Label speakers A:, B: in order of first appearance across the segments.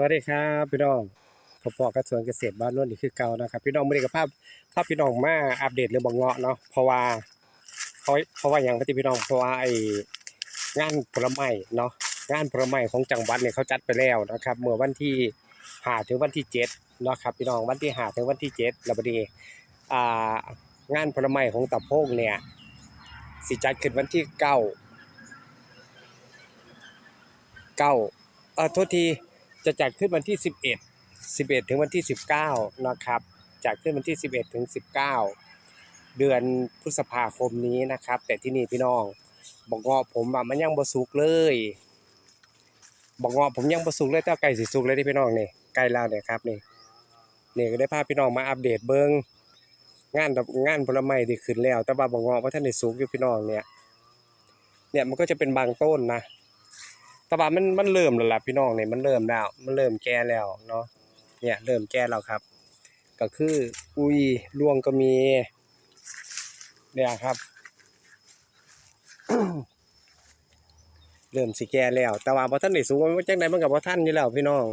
A: สวัสดีครับพี่น้องพบปอกระทรวงเกษตรบ้านนวลนี่คือเก่านะครับ พี่น้องไม่ได้กับภาพภาพพี่น้องมาอัปเดตเรื่องบางเงาะเนาะเพราะว่าเขาเพราะว่าอย่างที่พี่น้องเพราะว่าไองานผลไม้เนาะงานผลไม้ของจังหวัดเนี่ยเขาจัดไปแล้วนะครับ เมื่อวันที่หาถึงวันที่เจ็ดเนาะครับพี่น้องวันที่หาถึงวันที่เจ็ดแล้วบัดนี้อ่างานผลไม้ของตะโพกเนี่ยสิจัดขึ้นวันที่เก้าเก้าเออโทษที จะจัดขึ้นวันที่ 11 11 ถึงวันที่ 19 นะครับ จัดขึ้นวันที่ 11 ถึง 19 เดือนพฤษภาคมนี้นะครับ แต่ที่นี่พี่น้องบอกงอผมอะมันยังบ่สุกเลยบอกงอผมยังบ่สุกเลยแต่าไก่สิสุกเลยที่พี่น้องนี่ไก่ล้วเนี่ยครับนี่นี่ก็ได้พาพี่น้องมาอัปเดตเบิ่งงานงานผลไม้ที่ขึ้นแล้ว แต่ว่าบอกงอว่าท่านได้สุกอยู่พี่น้องเนี่ยเนี่ยมันก็จะเป็นบางต้นนะ แต่ว่ามันมันเริ่มแล้วล่ะพี่น้องเนี่ยมันเริ่มแล้ว มันเริ่มแก่แล้วเนาะเนี่ยเริ่มแก่แล้วครับ ก็คืออุ้ยร่วงก็มีเนี่ยครับ เริ่มสิแก่แล้ว แต่ว่าบ่ทันได้สูงมันจังได้มันก็บ่ทันอยู่แล้วพี่น้อง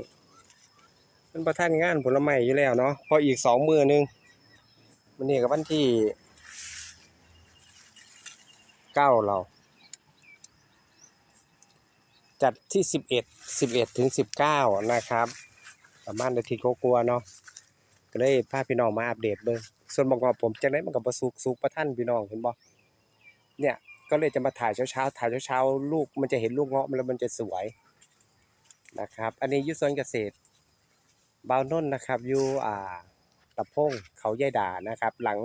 A: มันบ่ทันงานผลไม้อยู่แล้วเนาะพออีกสองมือหนึงวันนี้ก็วันที่เก้าเรา จัดที่สิบเอ็ดสิบเอ็ดถึงสิบเก้านะครับประมาณนาทีกลัวเนาะก็เลยพาพี่น้องมาอัปเดตเบิ่งส่วนบอกว่าผมจังได๋มันก็บ่สุกสุกประทันพี่น้องเห็นบ่เนี่ยก็เลยจะมาถ่ายเช้าๆถ่ายเช้าๆลูกมันจะเห็นลูกเงาะมันแล้วมันจะสวยนะครับ อันนี้ยุสวนเกษตรบาวนนนะครับอยู่อ่าตะพงเขายายด่านะครับ หลัง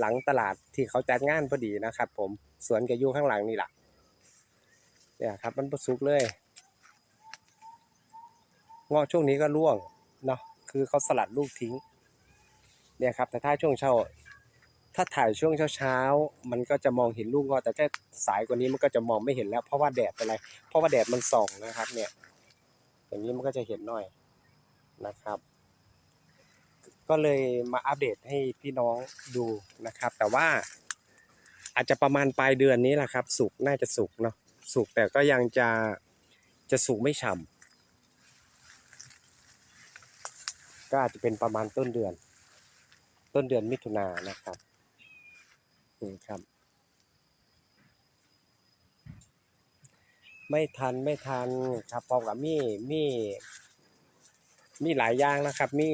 A: หลังตลาดที่เขาจัดงานพอดีนะครับ ผมสวนก็อยู่ข้างหลังนี่แหละ เนี่ยครับมันประสุกเลยงาะช่วงนี้ก็ร่วงเนาะคือเขาสลัดลูกทิ้งเนี่ยครับแต่ถ้าช่วงเช้า ถ้าถ่ายช่วงเช้าๆมันก็จะมองเห็นลูกงาะแต่ถ้าสายกว่านี้มันก็จะมองไม่เห็นแล้ว เพราะว่าแดดเป็นไร เพราะว่าแดดมันส่องนะครับ เนี่ย อย่างนี้มันก็จะเห็นหน่อยนะครับ ก็เลยมาอัปเดตให้พี่น้องดูนะครับ แต่ว่าอาจจะประมาณปลายเดือนนี้แหละครับ สุกน่าจะสุกเนาะ สุกแต่ก็ยังจะจะสุกไม่ฉ่ำก็อาจจะเป็นประมาณต้นเดือน ต้นเดือนมิถุนายนนะครับนี่ครับ ไม่ทันไม่ทันครับพอกับมีมีมีหลายอย่างนะครับ มี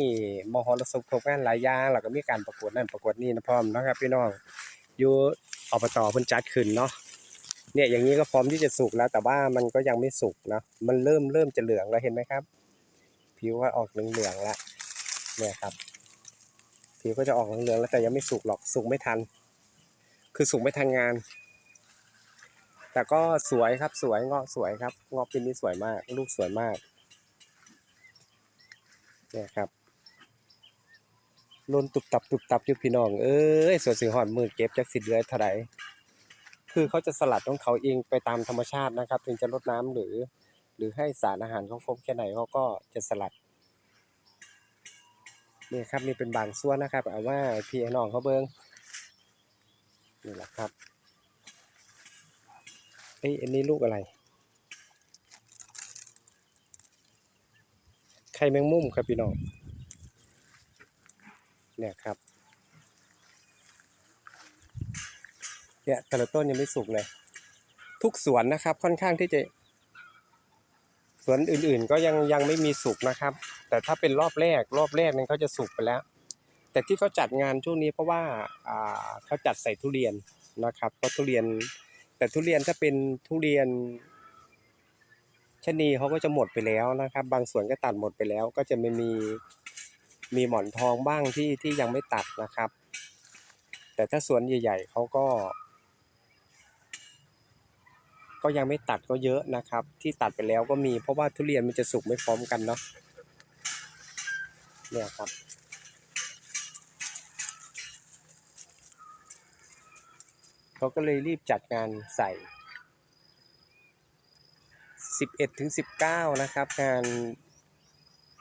A: มหรสพครงการหลายอย่างแล้วก็มีการประกวดนั่นประกวดนี่นะพร้อมนะครับพี่น้องอยู่อบตเพิ่นจัดขึ้นเนาะ เนี่ยอย่างนี้ก็พร้อมที่จะสุกแล้ว แต่ว่ามันก็ยังไม่สุกนะมันเริ่มเริ่มจะเหลืองแล้วเห็นไหมครับ ผิวก็ออกเหลืองๆแล้วเนี่ยครับ ผิวก็จะออกเหลืองๆแล้วแต่ยังไม่สุกหรอกสุกไม่ทัน คือสุกไม่ทันงาน แต่ก็สวยครับสวยเงาะสวยครับเงาะปีนี้สวยมาก ลูกสวยมากเนี่ยครับลนตุบตับตุบตับอยู่พี่น้องเอ้ยสวนสีหอนมือเก็บจากสิเดือยเท่าไหร่ คือเขาจะสลัดของเขาเองไปตามธรรมชาตินะครับ ถึงจะลดน้ำหรือ หรือให้สารอาหารเขาครบแค่ไหนเขาก็จะสลัดนี่ครับนี่เป็นบางส่วนนะครับเอาว่าพี่น้องเขาเบิ้งนี่แหละครับเอ้ยอันนี้ลูกอะไรไข่แมงมุมครับพี่น้องเนี่ยครับ เนี่ยแต่ละต้นยังไม่สุกเลย ทุกสวนนะครับ ค่อนข้างที่จะ สวนอื่นๆ ก็ยังยังไม่มีสุกนะครับ แต่ถ้าเป็นรอบแรก รอบแรกนั้นเขาจะสุกไปแล้ว แต่ที่เขาจัดงานช่วงนี้เพราะว่าอ่าเขาจัดใส่ทุเรียนนะครับเพราะทุเรียน แต่ทุเรียนถ้าเป็นทุเรียนชนีเขาก็จะหมดไปแล้วนะครับ บางส่วนก็ตัดหมดไปแล้ว ก็จะไม่มีมีหมอนทองบ้างที่ที่ยังไม่ตัดนะครับ แต่ถ้าสวนใหญ่ ๆเขาก็ ก็ยังไม่ตัดก็เยอะนะครับ ที่ตัดไปแล้วก็มีเพราะว่าทุเรียนมันจะสุกไม่พร้อมกันเนาะเนี่ยครับ เขาก็เลยรีบจัดงานใส่ 11ถึง19 นะครับ งาน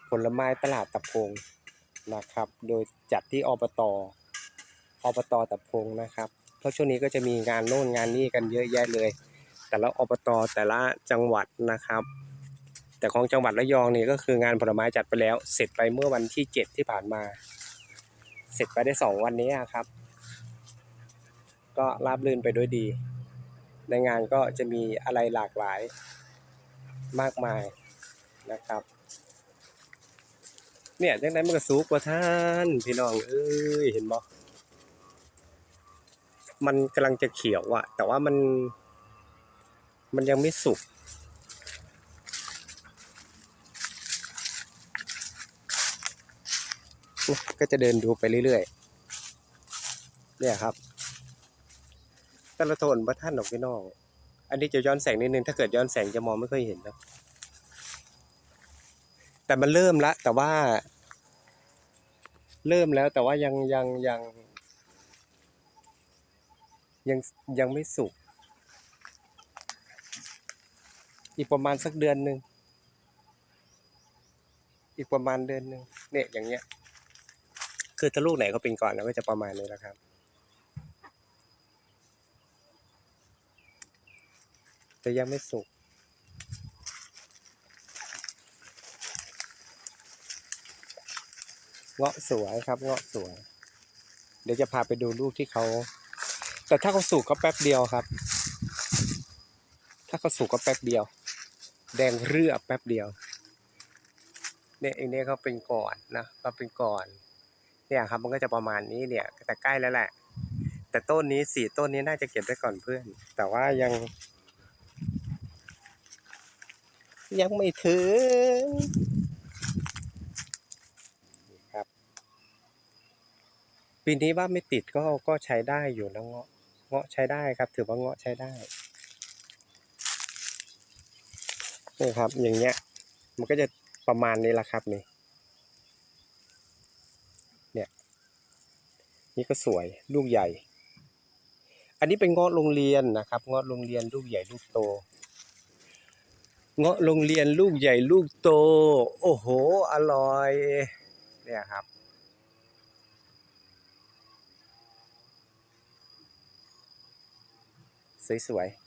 A: ผลไม้ตลาดตะพงนะครับ โดยจัดที่อบตอบตตะพงนะครับ เพราะช่วงนี้ก็จะมีงานโน่นงานนี่กันเยอะแยะเลย แต่ละอบตแต่ละจังหวัดนะครับ แต่ของจังหวัดระยองนี่ก็คืองานผลไม้จัดไปแล้ว เสร็จไปเมื่อวันที่เจ็ดที่ผ่านมา เสร็จไปได้สองวันนี้ครับ ก็ราบรื่นไปด้วยดี ในงานก็จะมีอะไรหลากหลายมากมายนะครับเนี่ยจังไดมันก็สุกกว่าท่านพี่น้องเอ้ยเห็นบ่มันกำลังจะเขียวอะแต่ว่ามัน มันยังไม่สุก ก็จะเดินดูไปเรื่อยๆ เนี่ยครับต่ละโทนพระท่านดอกพี่น้องอันนี้จะย้อนแสงนิดนึง ถ้าเกิดย้อนแสงจะมองไม่ค่อยเห็นนะ แต่มันเริ่มละ แต่ว่า เริ่มแล้วแต่ว่ายังยังยัง ยังยังไม่สุก อีกประมาณสักเดือนหนึ่ง อีกประมาณเดือนหนึ่งเนี่ยอย่างเงี้ย คือถ้าลูกไหนเขาเป็นก่อนนะก็จะประมาณนี้แหละครับ แต่ยังไม่สุกเงาะสวยครับเงาะสวย เดี๋ยวจะพาไปดูลูกที่เขา แต่ถ้าเขาสุกก็แป๊บเดียวครับ ถ้าเขาสุกก็แป๊บเดียว แดงเรือแป๊บเดียว เนี่ยไอันนี้เขาเป็นก่อนนะเขาเป็นก่อน เนี่ยครับมันก็จะประมาณนี้เนี่ยแต่ใกล้แล้วแหละ แต่ต้นนี้สี่ต้นนี้น่าจะเก็บได้ก่อนเพื่อน แต่ว่ายัง ยังไม่ถึงครับ ปีนี้ว่าไม่ติดก็ก็ใช้ได้อยู่นะเงาะเงาะใช้ได้ครับ ถือว่าเงาะใช้ได้ นี่ครับ อย่างเงี้ย มันก็จะประมาณนี้แหละครับนี่เนี่ย นี่ก็สวยลูกใหญ่ อันนี้เป็นเงาะโรงเรียนนะครับเงาะโรงเรียนลูกใหญ่ลูกโตเงาะโรงเรียนลูกใหญ่ลูกโต โอ้โห อร่อย เนี่ยครับ สวยๆ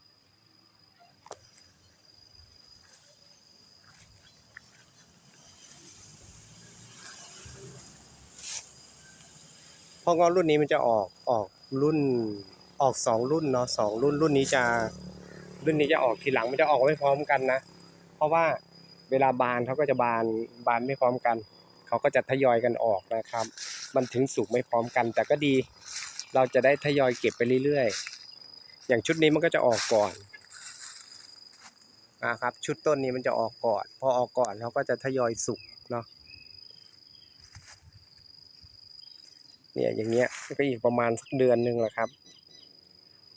A: เพราะงาะรุ่นนี้มันจะออกออกรุ่นออกสองรุ่นเนาะสองรุ่นรุ่นนี้จะรุ่นนี้จะออกทีหลังมันจะออกไม่พร้อมกันนะ เพราะว่าเวลาบานเขาก็จะบานบานไม่พร้อมกัน เขาก็จะทยอยกันออกนะครับ มันถึงสุกไม่พร้อมกัน แต่ก็ดี เราจะได้ทยอยเก็บไปเรื่อยๆ อย่างชุดนี้มันก็จะออกก่อนนะครับ ชุดต้นนี้มันจะออกก่อน พอออกก่อนเขาก็จะทยอยสุกเนาะ เนี่ยอย่างเงี้ยก็อีกประมาณสักเดือนหนึ่งแหละครับ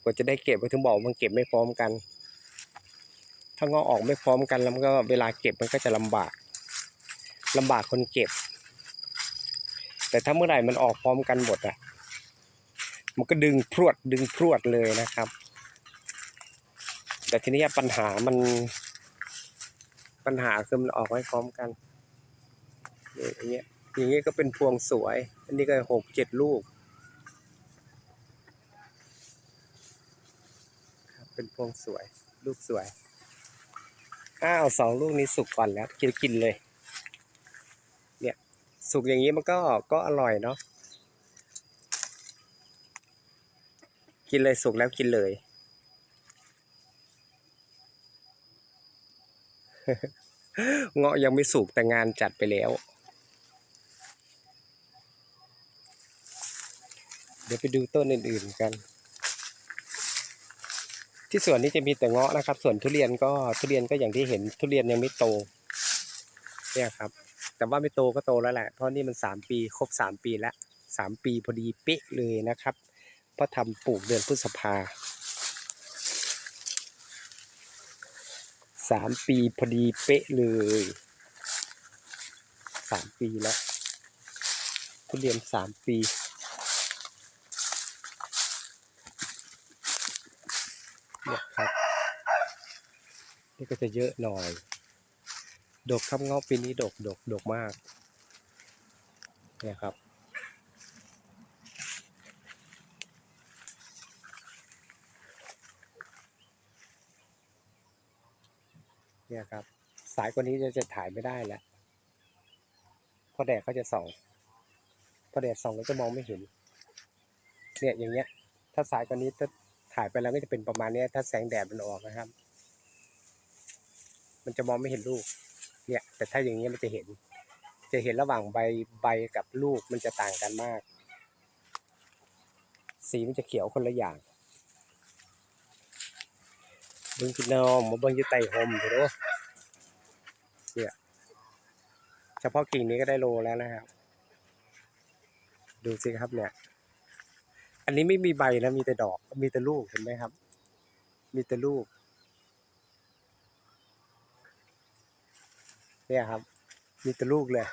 A: กว่าจะได้เก็บไปถึงบอกมันเก็บไม่พร้อมกัน ถ้างอออกไม่พร้อมกันแล้วมันก็เวลาเก็บมันก็จะลำบากลำบากคนเก็บ แต่ถ้าเมื่อไหร่มันออกพร้อมกันหมดอะ มันก็ดึงพรวดดึงพรวดเลยนะครับ แต่ทีนี้ปัญหามัน ปัญหาคือมันออกไม่พร้อมกันอย่างเงี้ย อย่างเงี้ก็เป็นพวงสวย อันนี้ก็หกเจ็ดลูก เป็นพวงสวย ลูกสวย อ้าวสองลูกนี้สุกก่อนแล้วกินกินเลย เนี่ยสุกอย่างนี้มันก็ก็อร่อยเนาะ กินเลยสุกแล้วกินเลยเงาะยังไม่สุกแต่งานจัดไปแล้ว เดี๋ยวไปดูต้นอื่นๆกัน ที่สวนนี้จะมีแต่เงาะนะครับ ส่วนทุเรียนก็ทุเรียนก็อย่างที่เห็นทุเรียนยังไม่โต เนี่ยครับ แต่ว่าไม่โตก็โตแล้วแหละเพราะนี่มันสามปีครบสามปีแล้วสามปีพอดีเป๊ะเลยนะครับเพราะทำปลูกเดือนพฤษภาสามปีพอดีเป๊ะเลยสามปีแล้วทุเรียนสามปี เนี่ยครับ นี่ ก็จะเยอะหน่อย ดกครับเงาะปีนี้ดกดกดกมากเนี่ยครับ เนี่ยครับ สายกว่านี้จะจะถ่ายไม่ได้แล้วเพราะแดดเขาจะส่องเพราะแดดส่องก็จะมองไม่เห็น เนี่ยอย่างเงี้ย ถ้าสายกว่านี้ถ้าถ่ายไปแล้วก็จะเป็นประมาณนี้ถ้าแสงแดดมันออกนะครับ มันจะมองไม่เห็นลูก เนี่ย แต่ถ้าอย่างเงี้มันจะเห็น จะเห็นระหว่างใบใบกับลูกมันจะต่างกันมาก สีมันจะเขียวคนละอย่างบิ้งพี่นองมาบิ้งยี่ไต่โฮมเถอะเด้อเนี่ยเฉพาะกิ่งนี้ก็ได้โลแล้วนะครับ ดูสิครับเนี่ย อันนี้ไม่มีใบนะมีแต่ดอก มีแต่ลูกเห็นไหมครับ มีแต่ลูก เนี่ยครับ มีแต่ลูกเลย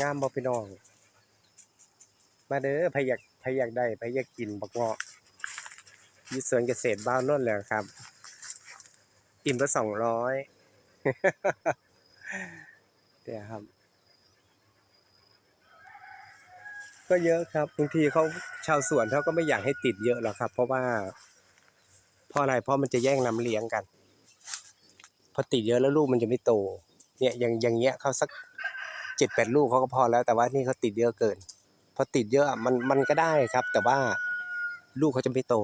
A: งามบ่พี่น้อง มาเด้อใครอยากใครอยากได้ใครอยากกินบักเงาะอยี่สวนเกษตรบ้านโน่นเลยครับ อิ่มละสองร้อยเนี่ยครับ ก็เยอะครับบางทีเขาชาวสวนเขาก็ไม่อยากให้ติดเยอะหรอกครับ เพราะว่าเพราะอะไรเพราะมันจะแย่งน้ำเลี้ยงกัน พอติดเยอะแล้วลูกมันจะไม่โต เนี่ยอย่างอย่างเงี้ยเขาสักเจ็ดแปดลูกเขาก็พอแล้ว แต่ว่านี่เขาติดเยอะเกิน พอติดเยอะมันมันก็ได้ครับ แต่ว่าลูกเขาจะไม่โต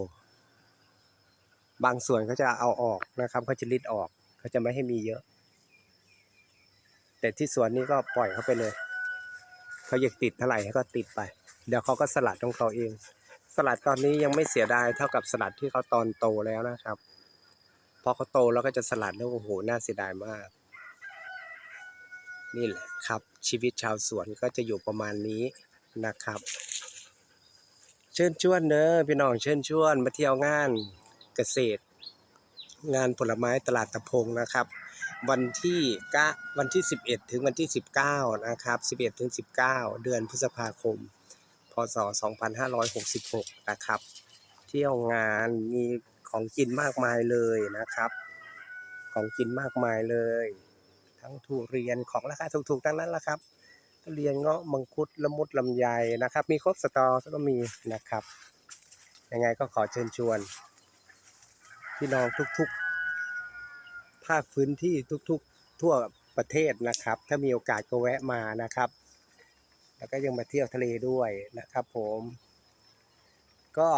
A: บางส่วนเขาจะเอาออกนะครับเขาจะริดออกเขาจะไม่ให้มีเยอะ แต่ที่สวนนี้ก็ปล่อยเขาไปเลยเขาอยากติดเท่าไหร่ก็ติดไป เดี๋ยวเขาก็สลัดของเขาเอง สลัดตอนนี้ยังไม่เสียดายเท่ากับสลัดที่เขาตอนโตแล้วนะครับ พอเขาโตแล้วก็จะสลัดแล้วโอ้โหน่าเสียดายมาก นี่แหละครับชีวิตชาวสวนก็จะอยู่ประมาณนี้นะครับ เชิญชวนเนอะพี่น้องเชิญชวนมาเที่ยวงานเกษตร งานผลไม้ตลาดตะพงนะครับ วันที่กะวันที่ 11 ถึงวันที่ 19 นะครับ 11 ถึง 19 เดือนพฤษภาคม พศ 2566 นะครับ เที่ยวงานมี ของกินมากมายเลยนะครับ ของกินมากมายเลย ทั้งทุเรียนของราคาถูกๆทั้งนั้นละครับทุเรียนเงาะมังคุดละมุดลำไยนะครับ มีครบสตอก็มีนะครับยังไงก็ขอเชิญชวน พี่น้องทุกๆ ภาคพื้นที่ทุกๆ ทั่วประเทศนะครับ ถ้ามีโอกาสก็แวะมานะครับ แล้วก็ยังมาเที่ยวทะเลด้วยนะครับผม ก็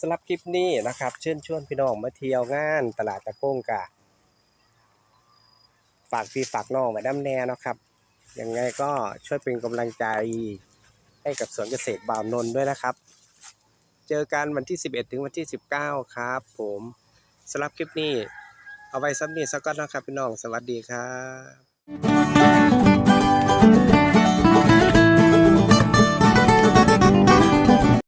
A: สำหรับคลิปนี้นะครับ เชิญชวนพี่น้องมาเที่ยวงานตลาดตะโก้งกะ ฝากพี่ฝากน้องไว้ด้ำแน่นะครับ ยังไงก็ช่วยเป็นกำลังใจให้กับสวนเกษตรบ่าวนน์ด้วยนะครับ เจอกันวันที่ 11 ถึงวันที่ 19 ครับ ผมสำหรับคลิปนี้ เอาไว้ซ้ำนี้สักก่อนนะครับพี่น้อง สวัสดีครับ